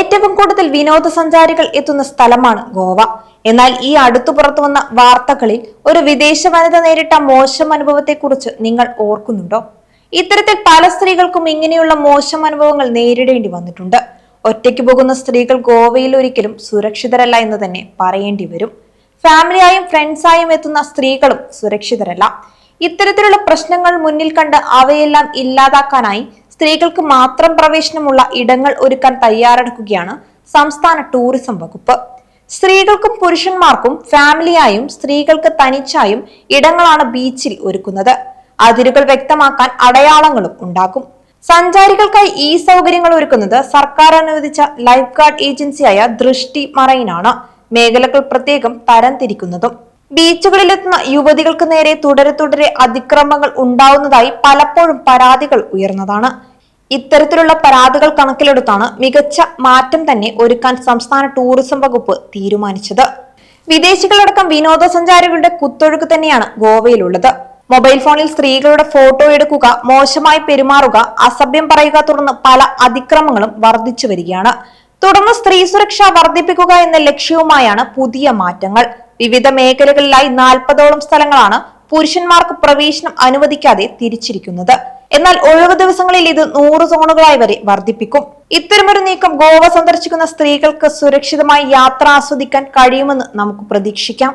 ഏറ്റവും കൂടുതൽ വിനോദസഞ്ചാരികൾ എത്തുന്ന സ്ഥലമാണ് ഗോവ. എന്നാൽ ഈ അടുത്തു പുറത്തു വന്ന വാർത്തകളിൽ ഒരു വിദേശ വനിത നേരിട്ട മോശം അനുഭവത്തെക്കുറിച്ച് നിങ്ങൾ ഓർക്കുന്നുണ്ടോ? ഇത്തരത്തിൽ പല സ്ത്രീകൾക്കും ഇങ്ങനെയുള്ള മോശം അനുഭവങ്ങൾ നേരിടേണ്ടി വന്നിട്ടുണ്ട്. ഒറ്റയ്ക്ക് പോകുന്ന സ്ത്രീകൾ ഗോവയിൽ ഒരിക്കലും സുരക്ഷിതരല്ല എന്ന് തന്നെ പറയേണ്ടി വരും. ഫാമിലിയായും ഫ്രണ്ട്സായും എത്തുന്ന സ്ത്രീകളും സുരക്ഷിതരല്ല. ഇത്തരത്തിലുള്ള പ്രശ്നങ്ങൾ മുന്നിൽ കണ്ട് അവയെല്ലാം ഇല്ലാതാക്കാനായി സ്ത്രീകൾക്ക് മാത്രം പ്രവേശനമുള്ള ഇടങ്ങൾ ഒരുക്കാൻ തയ്യാറെടുക്കുകയാണ് സംസ്ഥാന ടൂറിസം വകുപ്പ്. സ്ത്രീകൾക്കും പുരുഷന്മാർക്കും ഫാമിലിയായും സ്ത്രീകൾക്ക് തനിച്ചായും ഇടങ്ങളാണ് ബീച്ചിൽ ഒരുക്കുന്നത്. അതിരുകൾ വ്യക്തമാക്കാൻ അടയാളങ്ങളും ഉണ്ടാക്കും. സഞ്ചാരികൾക്കായി ഈ സൗകര്യങ്ങൾ ഒരുക്കുന്നത് സർക്കാർ അനുവദിച്ച ലൈഫ് ഗാർഡ് ഏജൻസിയായ ദൃഷ്ടി മറൈനാണ്. മേഖലകൾ പ്രത്യേകം തരംതിരിക്കുന്നതും ബീച്ചുകളിലെത്തുന്ന യുവതികൾക്ക് നേരെ തുടരെ തുടരെ അതിക്രമങ്ങൾ ഉണ്ടാവുന്നതായി പലപ്പോഴും പരാതികൾ ഉയർന്നതാണ്. ഇത്തരത്തിലുള്ള പരാതികൾ കണക്കിലെടുത്താണ് മികച്ച മാറ്റം തന്നെ ഒരുക്കാൻ സംസ്ഥാന ടൂറിസം വകുപ്പ് തീരുമാനിച്ചത്. വിദേശികളടക്കം വിനോദസഞ്ചാരികളുടെ കുത്തൊഴുക്ക് തന്നെയാണ് ഗോവയിലുള്ളത്. മൊബൈൽ ഫോണിൽ സ്ത്രീകളുടെ ഫോട്ടോ എടുക്കുക മോശമായി പെരുമാറുക അസഭ്യം പറയുക തുടർന്ന് പല അതിക്രമങ്ങളും വർദ്ധിച്ചു വരികയാണ്. തുടർന്ന് സ്ത്രീ സുരക്ഷ വർദ്ധിപ്പിക്കുക എന്ന ലക്ഷ്യവുമായാണ് പുതിയ മാറ്റങ്ങൾ. വിവിധ മേഖലകളിലായി നാൽപ്പതോളം സ്ഥലങ്ങളാണ് പുരുഷന്മാർക്ക് പ്രവേശനം അനുവദിക്കാതെ തിരിച്ചിരിക്കുന്നത്. എന്നാൽ ഒഴിവു ദിവസങ്ങളിൽ ഇത് നൂറ് സോണുകളായി വരെ വർദ്ധിപ്പിക്കും. ഇത്തരമൊരു നീക്കം ഗോവ സന്ദർശിക്കുന്ന സ്ത്രീകൾക്ക് സുരക്ഷിതമായി യാത്ര ആസ്വദിക്കാൻ കഴിയുമെന്ന് നമുക്ക് പ്രതീക്ഷിക്കാം.